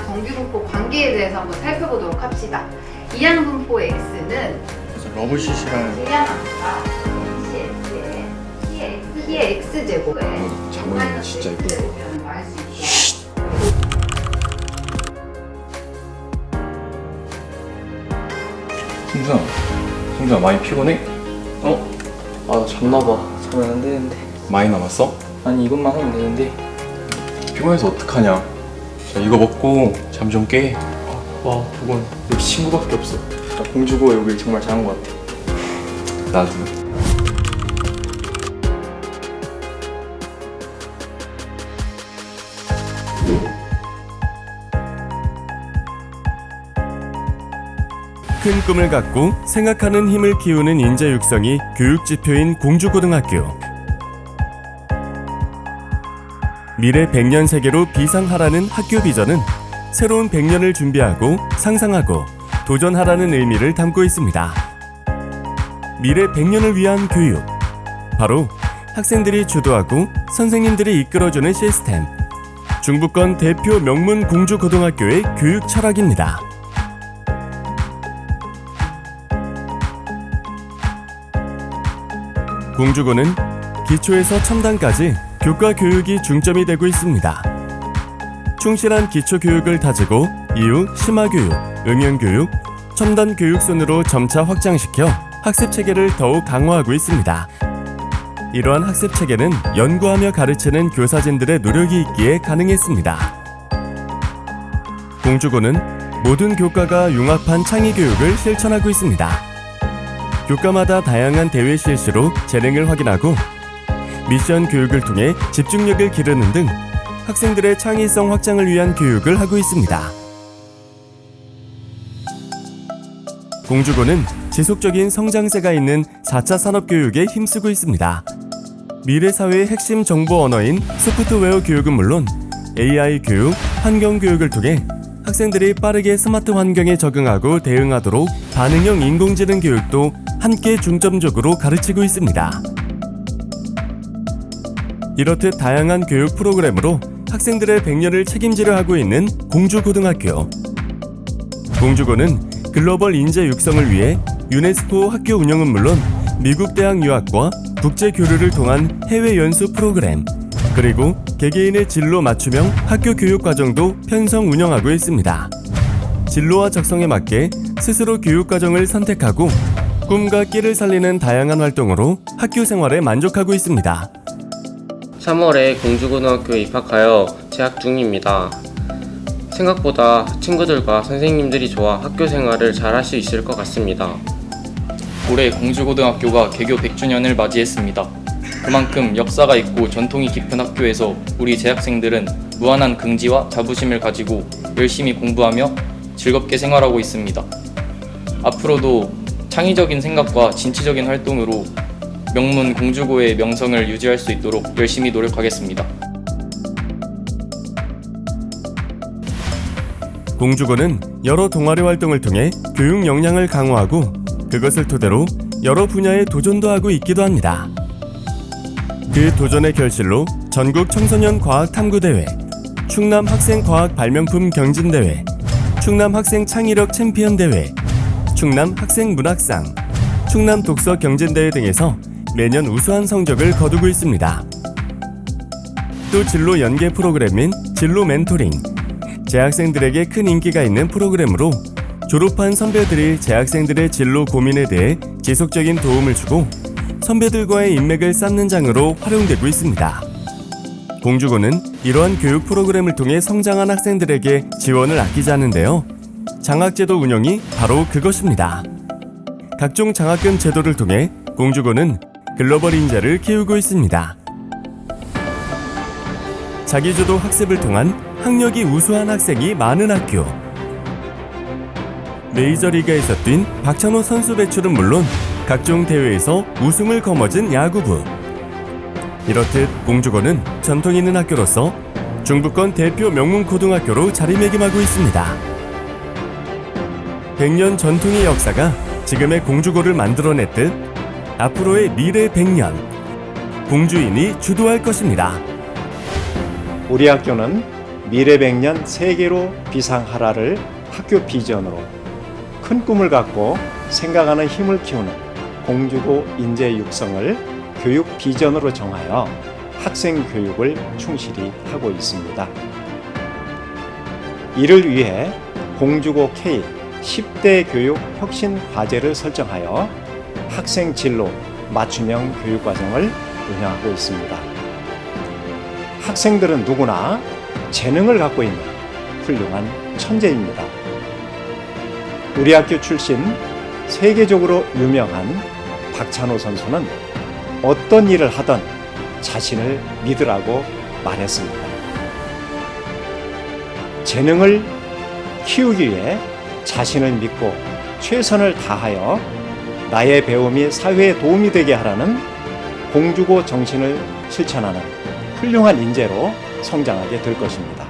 X랑 정규분포 관계에 대해서 한번 살펴보도록 합시다. 이항분포 X는 그래서 러블 CC랑 질량함수가 CX의 T의 X제곱에 아, 장모님 진짜 이거. 알수 있게 승준아 승준아 많이 피곤해? 어? 아, 나 잤나봐. 자면 안 되는데. 많이 남았어? 아니, 이것만 하면 되는데. 피곤해서 어떡하냐 자 이거 먹고 잠 좀 깨. 와 보건 역시 친구밖에 없어 나 공주고 여길 정말 잘한 것 같아 나도 큰 꿈을 갖고 생각하는 힘을 키우는 인재 육성이 교육 지표인 공주고등학교. 미래 100년 세계로 비상하라는 학교 비전은 새로운 100년을 준비하고 상상하고 도전하라는 의미를 담고 있습니다. 미래 100년을 위한 교육. 바로 학생들이 주도하고 선생님들이 이끌어주는 시스템. 중부권 대표 명문 공주고등학교의 교육 철학입니다. 공주고는 기초에서 첨단까지 교과 교육이 중점이 되고 있습니다. 충실한 기초 교육을 다지고 이후 심화 교육, 응용 교육, 첨단 교육 순으로 점차 확장시켜 학습 체계를 더욱 강화하고 있습니다. 이러한 학습 체계는 연구하며 가르치는 교사진들의 노력이 있기에 가능했습니다. 공주고는 모든 교과가 융합한 창의 교육을 실천하고 있습니다. 교과마다 다양한 대회 실시로 재능을 확인하고 미션 교육을 통해 집중력을 기르는 등 학생들의 창의성 확장을 위한 교육을 하고 있습니다. 공주고는 지속적인 성장세가 있는 4차 산업교육에 힘쓰고 있습니다. 미래 사회의 핵심 정보 언어인 소프트웨어 교육은 물론 AI 교육, 환경 교육을 통해 학생들이 빠르게 스마트 환경에 적응하고 대응하도록 반응형 인공지능 교육도 함께 중점적으로 가르치고 있습니다. 이렇듯 다양한 교육 프로그램으로 학생들의 100년을 책임지려 하고 있는 공주고등학교. 공주고는 글로벌 인재 육성을 위해 유네스코 학교 운영은 물론 미국 대학 유학과 국제 교류를 통한 해외 연수 프로그램, 그리고 개개인의 진로 맞춤형 학교 교육 과정도 편성 운영하고 있습니다. 진로와 적성에 맞게 스스로 교육 과정을 선택하고 꿈과 끼를 살리는 다양한 활동으로 학교 생활에 만족하고 있습니다. 3월에 공주고등학교에 입학하여 재학 중입니다. 생각보다 친구들과 선생님들이 좋아 학교 생활을 잘 할 수 있을 것 같습니다. 올해 공주고등학교가 개교 100주년을 맞이했습니다 그만큼 역사가 있고 전통이 깊은 학교에서 우리 재학생들은 무한한 긍지와 자부심을 가지고 열심히 공부하며 즐겁게 생활하고 있습니다 앞으로도 창의적인 생각과 진취적인 활동으로 명문 공주고의 명성을 유지할 수 있도록 열심히 노력하겠습니다. 공주고는 여러 동아리 활동을 통해 교육 역량을 강화하고 그것을 토대로 여러 분야의 도전도 하고 있기도 합니다. 그 도전의 결실로 전국 청소년 과학 탐구 대회, 충남 학생 과학 발명품 경진 대회, 충남 학생 창의력 챔피언 대회, 충남 학생 문학상, 충남 독서 경진 대회 등에서 매년 우수한 성적을 거두고 있습니다. 또 진로 연계 프로그램인 진로 멘토링, 재학생들에게 큰 인기가 있는 프로그램으로 졸업한 선배들이 재학생들의 진로 고민에 대해 지속적인 도움을 주고 선배들과의 인맥을 쌓는 장으로 활용되고 있습니다. 공주고는 이러한 교육 프로그램을 통해 성장한 학생들에게 지원을 아끼지 않는데요. 장학제도 운영이 바로 그것입니다. 각종 장학금 제도를 통해 공주고는 글로벌 인재를 키우고 있습니다. 자기주도 학습을 통한 학력이 우수한 학생이 많은 학교. 메이저리그에서 뛴 박찬호 선수 배출은 물론 각종 대회에서 우승을 거머쥔 야구부. 이렇듯 공주고는 전통 있는 학교로서 중부권 대표 명문 고등학교로 자리매김하고 있습니다. 100년 전통의 역사가 지금의 공주고를 만들어냈듯 앞으로의 미래 100년 공주인이 주도할 것입니다. 우리 학교는 미래 100년 세계로 비상하라를 학교 비전으로 큰 꿈을 갖고 생각하는 힘을 키우는 공주고 인재 육성을 교육 비전으로 정하여 학생 교육을 충실히 하고 있습니다. 이를 위해 공주고 K 10대 교육 혁신 과제를 설정하여 학생 진로 맞춤형 교육 과정을 운영하고 있습니다. 학생들은 누구나 재능을 갖고 있는 훌륭한 천재입니다. 우리 학교 출신 세계적으로 유명한 박찬호 선수는 어떤 일을 하던 자신을 믿으라고 말했습니다. 재능을 키우기 위해 자신을 믿고 최선을 다하여 나의 배움이 사회에 도움이 되게 하라는 공주고 정신을 실천하는 훌륭한 인재로 성장하게 될 것입니다.